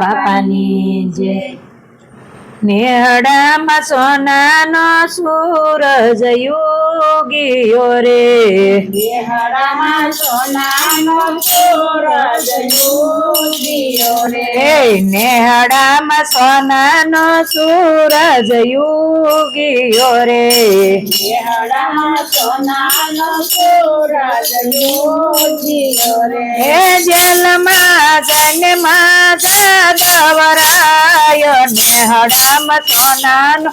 બાપાની જય. નેહડામાં સોનાનો સૂરજ યોગીઓ રે. બેહડામાં સોનાનો સૂરજ યોગીઓ રે. નેહડામાં સોનાનો સૂરજ યોગીઓ રે. બેહડામાં સોનાનો સૂરજ ઉદયો રે. હે જેલમાં જઈને માતા દવરાય. નેહડામાં Amazonano.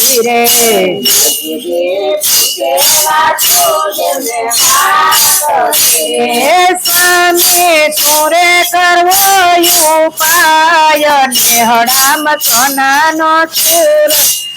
રે એ દેશીજી કરવો ઉપાય. તેને વાતડી રે હે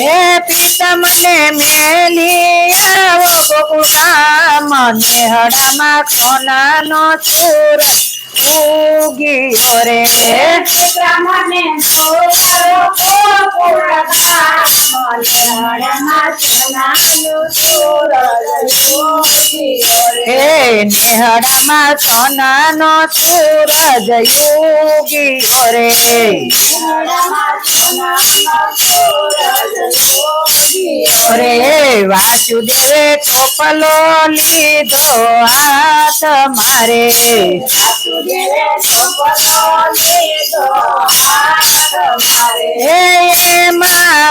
હે પ્રીતમ મને મેલી આવો ગોકુળામ નેહડામાં સોનાનો સૂરજ ઉગીયો રે. હે નેહડામાં સોનાનો સૂરજ યોગીયો રે રે વાસુદેવે ટોપલો લીધો હાથ મારે હે એમાં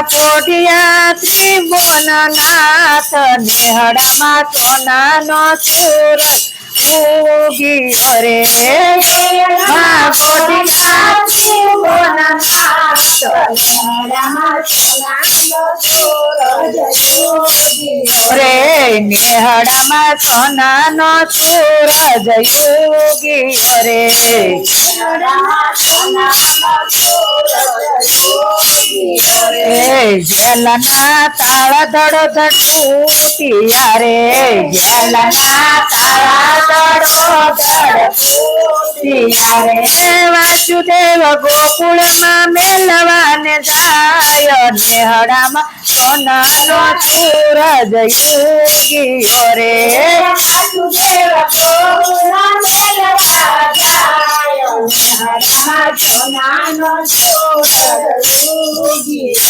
પોઢિયા ત્રિભુવન નાથ નેહડામાં સોનાનો સૂરજ ઉગીયો રે માં પોઢિયા રે નેહડામાં સોનાનો સૂરજ યોગીયો રે એ જેલના તાળા દડ તૂટિયા રે જેલના તાળા દડો દડ તૂટિયા રે વાસુદેવ ગોકુળમાં મેલવાને જાય નેહડામાં સોનાનો સૂરજ યોગીયો રે રે નેહડામાં સોનાનો સૂરજ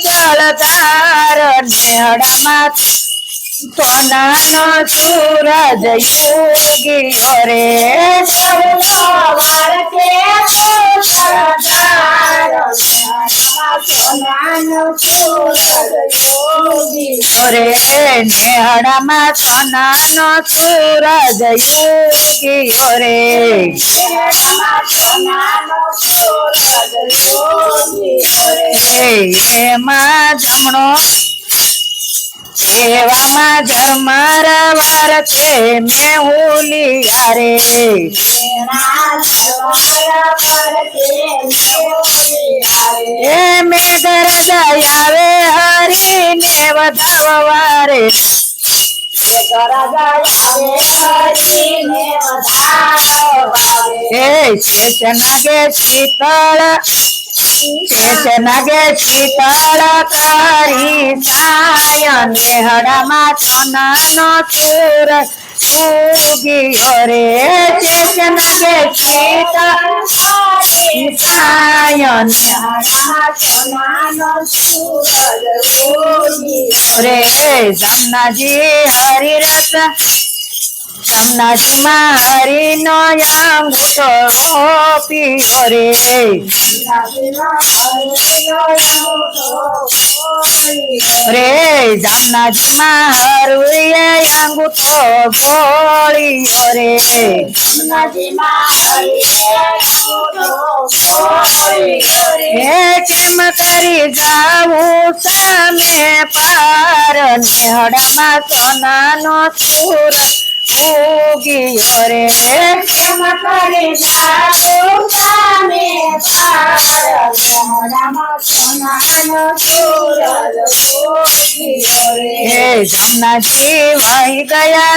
મુસળધાર નેહડામાં સોનાનો સૂરજ યોગીયો રે નેહડામાં સોનાનો સૂરજ યોગીયો રે એમાં જમણો એવામાં જરમર વાર છે મેહુલિયા રે એ મેઘર દયાવે હરીને હરી ને હરીને વધારો એ શેષ નાગે શીતળ નાગે શીતળ કરી સાયન હડામાં સોનાનો સુર ઉગી રે. શેષ નાગે શીતળ સાયન સોનાનો સૂરજ ઉગી રે. જમનાજી હરિરસ જમનાજીમાં હરિનો અંગૂઠો પીયો રે રે. જામનાજીમાં હરુએ અંગૂઠો ગોળીયો રે. હે કેમ કરી જાવું સામે પાર નેહડામાં સોનાનો સુર ઉગીયો રે કેમ કરે જાદુ સામે જમનાજી વહી ગયા.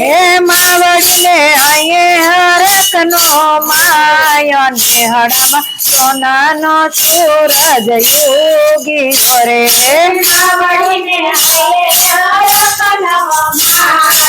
હે માવડીને અયે હરક નો માયો નેહડામાં સોનાનો સૂરજ યુગી કરે માવડીને અયે હરક નો માયો.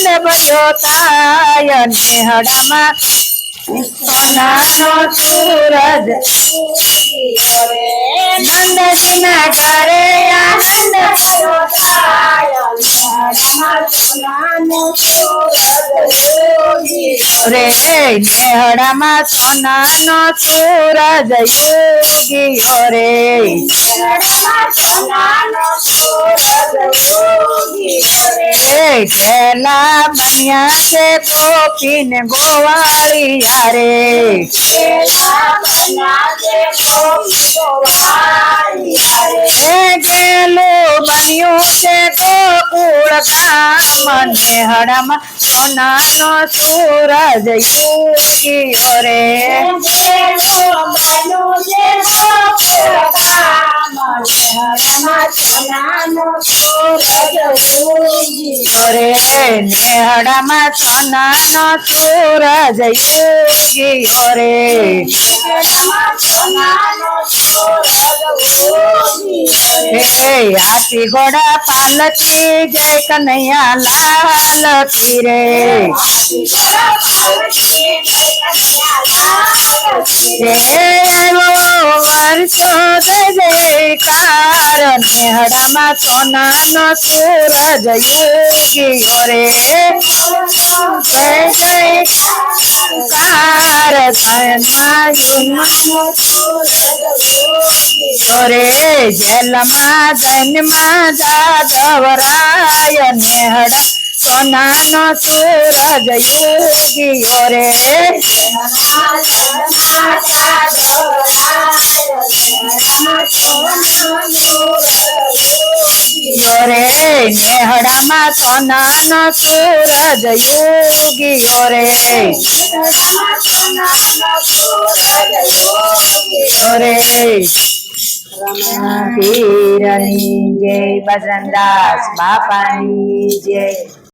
ભર્યો થાય નેહડામાં સોનાનો સૂરજ. નંદજીના ઘરે આનંદ થાય. રે નેહડામાં સોનાનો સૂરજ યોગીઓ રે રે. ઘેલા બન્યા છે ગોપીને ગોવાળી રે. ગેલું બન્યું છે ગોકુળ ગામ નેહડામાં સોનાનો સૂરજ યુગી રે રે નેહડામાં સોનાનો સૂરજ યુગી રે હે હાથી ઘોડા પાલકી જય કનૈયા લાલ કી રે વર્ષો જયકાર નેહડામાં સોનાનો સૂરજ યુગી રે જય तोरे मादन जनमा जागवराय नेहड़ा सोना नो सूरज योगी रे। रे नेहड़ा मा सोना नो सूरज योगी रे। रे रमणा की रही जय बजरंगदास बापा की जय